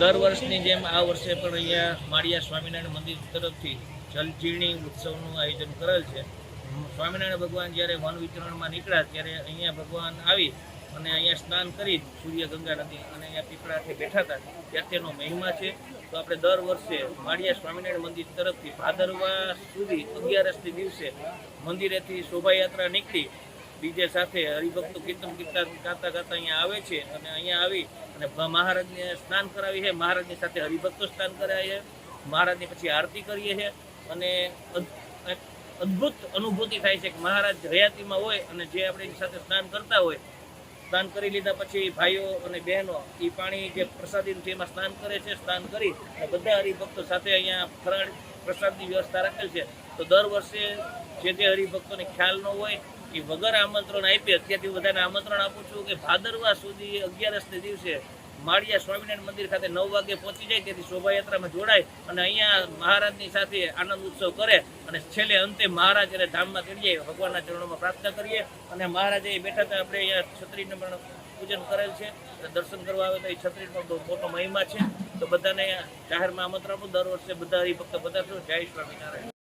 દર વર્ષની જેમ આ વર્ષે પણ અહીંયા માળિયા સ્વામિનારાયણ મંદિર તરફથી જલજીર્ણી ઉત્સવનું આયોજન કરેલ છે. સ્વામિનારાયણ ભગવાન જ્યારે વન વિચરણમાં નીકળ્યા ત્યારે અહીંયા ભગવાન આવી અને અહીંયા સ્નાન કરી સૂર્ય ગંગા નદી અને અહીંયા પીપળાથી બેઠા હતા. ત્યાં તેનો મહિમા છે. તો આપણે દર વર્ષે માળિયા સ્વામિનારાયણ મંદિર તરફથી ભાદરવા સુધી અગિયારસની દિવસે મંદિરેથી શોભાયાત્રા નીકળી ડીજે સાથે હરિભક્તો કીર્તન કીર્તન ગાતા ગાતા અહીંયા આવે છે અને અહીંયા આવી અને મહારાજને સ્નાન કરાવી છે. મહારાજની સાથે હરિભક્તો સ્નાન કરાવીએ મહારાજની પછી આરતી કરીએ છીએ અને અદ- અદ્ભુત અનુભૂતિ થાય છે કે મહારાજ હયાતીમાં હોય અને જે આપણે એની સાથે સ્નાન કરતા હોય, સ્નાન કરી લીધા પછી ભાઈઓ અને બહેનો એ પાણી જે પ્રસાદીનું છે એમાં સ્નાન કરે છે, સ્નાન કરી અને બધા હરિભક્તો સાથે અહીંયા ફરાળ પ્રસાદની વ્યવસ્થા રાખેલ છે. તો દર વર્ષે જે જે હરિભક્તોને ખ્યાલ ન હોય એ વગર આમંત્રણ આપી અત્યારથી બધાને આમંત્રણ આપું છું કે ભાદરવા સુધી અગિયારસને દિવસે માળિયા સ્વામિનારાયણ મંદિર ખાતે નવ વાગે પહોંચી જાય તેથી શોભાયાત્રામાં જોડાય અને અહીંયા મહારાજની સાથે આનંદ ઉત્સવ કરે અને છેલ્લે અંતે મહારાજ અને ધામમાં ચડીએ ભગવાનના ચરણોમાં પ્રાર્થના કરીએ અને મહારાજે બેઠા હતા, આપણે અહીંયા છત્રીને પણ પૂજન કરેલ છે અને દર્શન કરવા આવે તો એ છત્રી પણ બહુ મોટો મહિમા છે. તો બધાને જાહેરમાં આમંત્રણ દર વર્ષે બધા હરિભક્ત બધા જય સ્વામિનારાયણ.